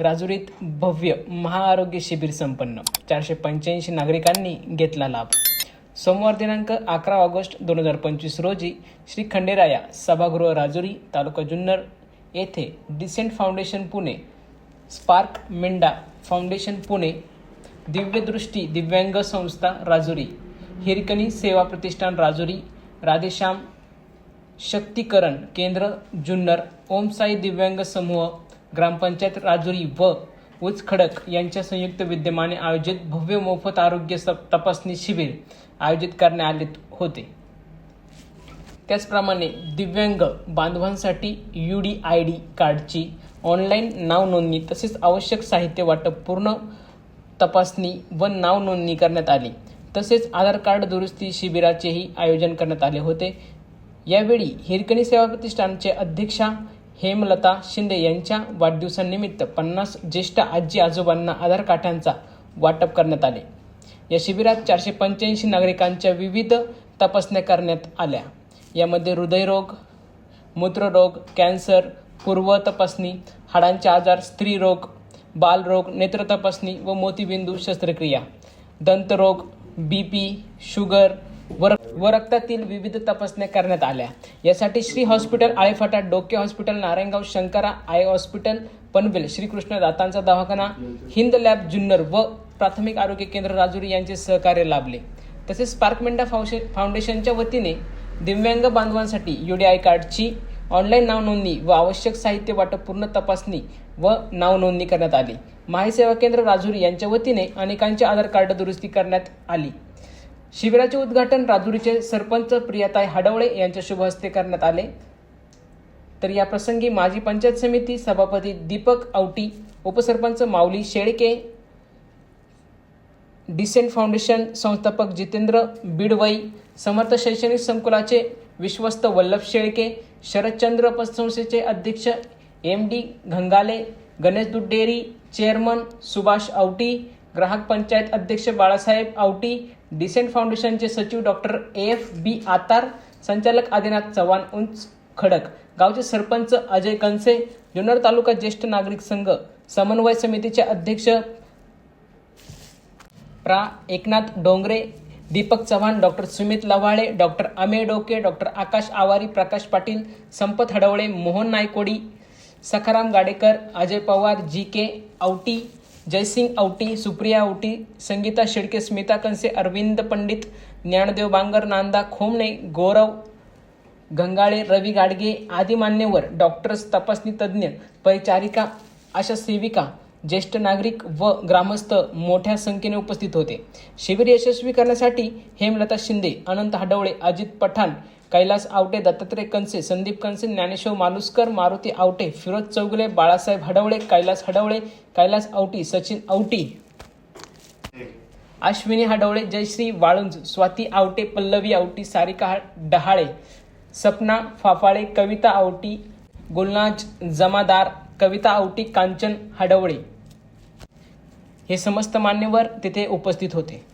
राजुरीत भव्य महाआरोग्य शिबिर संपन्न. चारशे पंच्याऐंशी नागरिकांनी घेतला लाभ. सोमवार दिनांक अकरा ऑगस्ट दोन हजार पंचवीस रोजी श्री खंडेराया सभागृह राजुरी तालुका जुन्नर येथे decent foundation Pune spark Mendha foundation Pune Divyadrishti Divyang Sanstha Rajuri Hirkani सेवा प्रतिष्ठान राजुरी राधेश्याम शक्तीकरण केंद्र जुन्नर ओम साई दिव्यांग समूह ग्रामपंचायत राजुरी व उचखडक यांच्या संयुक्त विद्यमाने आयोजित भव्य मोफत आरोग्य स- तपासणी शिबिर आयोजित करण्यात आले होते. त्याचप्रमाणे दिव्यांग बांधवांसाठी यू डी आय डी कार्डची ऑनलाईन नाव नोंदणी तसेच आवश्यक साहित्य वाटप पूर्ण तपासणी व नाव नोंदणी करण्यात आली. तसेच आधार कार्ड दुरुस्ती शिबिराचेही आयोजन करण्यात आले होते. यावेळी हिरकणी सेवा प्रतिष्ठानचे अध्यक्षा हेमलता शिंदे यांच्या वाढदिवसानिमित्त पन्नास ज्येष्ठ आजी आजोबांना आधार कार्डांचा वाटप करण्यात आले. या शिबिरात चारशे पंच्याऐंशी नागरिकांच्या विविध तपासण्या करण्यात आल्या. यामध्ये हृदयरोग मूत्ररोग कॅन्सर पूर्व तपासणी हाडांचे आजार स्त्रीरोग बालरोग नेत्र तपासणी व मोतीबिंदू शस्त्रक्रिया दंतरोग बी पी शुगर व व रक्तातील विविध तपासण्या करण्यात आल्या. यासाठी Shri hospital Alephata Doke hospital Narayangaon Shankara eye hospital Panvel Shrikrishna दातांचा दवाखाना हिंद लॅब जुन्नर व प्राथमिक आरोग्य केंद्र राजुरी यांचे सहकार्य लाभले. तसेच स्पार्कमेंडा फाउंडेशनच्या वतीने दिव्यांग बांधवांसाठी युडीआय कार्डची ऑनलाईन नाव नोंदणी व आवश्यक साहित्य वाटप पूर्ण तपासणी व नाव नोंदणी करण्यात आली. माहिती सेवा केंद्र राजुरी यांच्या वतीने अनेकांचे आधार कार्ड दुरुस्ती करण्यात आली. शिबिराचे उद्घाटन राजुरीचे सरपंच प्रियाताई हाडवळे यांच्या शुभ हस्ते करण्यात आले. तर या प्रसंगी माजी पंचायत समिती सभापती दीपक आवटी उपसरपंच माऊली शेळके डिसेंट फाउंडेशन संस्थापक जितेंद्र बिडवई समर्थ शैक्षणिक संकुलाचे विश्वस्त वल्लभ शेळके शरदचंद्र पतसंस्थेचे अध्यक्ष एम डी घंगाले गणेश दूध चेअरमन सुभाष आवटी ग्राहक पंचायत अध्यक्ष बाळासाहेब आवटी डिसेंट फाउंडेशनचे सचिव डॉक्टर एफ बी आतार संचालक आदिनाथ चव्हाण उंच खडक गावचे सरपंच अजय कनसे जुन्नर तालुका ज्येष्ठ नागरिक संघ समन्वय समितीचे अध्यक्ष प्रा. Eknath Dongre Deepak Chavan doctor Sumit Lavhale doctor Amey Doke doctor आकाश आवारी प्रकाश पाटील संपत हडवळे मोहन नायकोडी सखाराम गाडेकर अजय पवार जी के औटी जयसिंग आवटी सुप्रिया आवटी संगीता शेडके स्मिता कंसे अरविंद पंडित ज्ञानदेव बांगर नांदा खोमणे गौरव गंगाळे रवी गाडगे आदी मान्यवर डॉक्टर्स तपासणी तज्ज्ञ परिचारिका अशा सेविका ज्येष्ठ नागरिक व ग्रामस्थ मोठ्या संख्येने उपस्थित होते. शिबिर यशस्वी करण्यासाठी हेमलता शिंदे अनंत हडवळे अजित पठाण कैलास आवटे दत्तात्रय कनसे संदीप कनसे ज्ञानेश्वर मालुसकर मारुती आवटे फिरोज चौगुले बाळासाहेब हडवळे कैलास हडवळे कैलास आवटी सचिन आवटी अश्विनी हडवळे जयश्री वाळुंज स्वाती आवटे पल्लवी आवटी सारिका डहाळे सपना फाफाळे कविता आवटी गुलनाज जमादार कविता आवटी कांचन हडवळे. हे समस्त मान्यवर तिथे उपस्थित होते.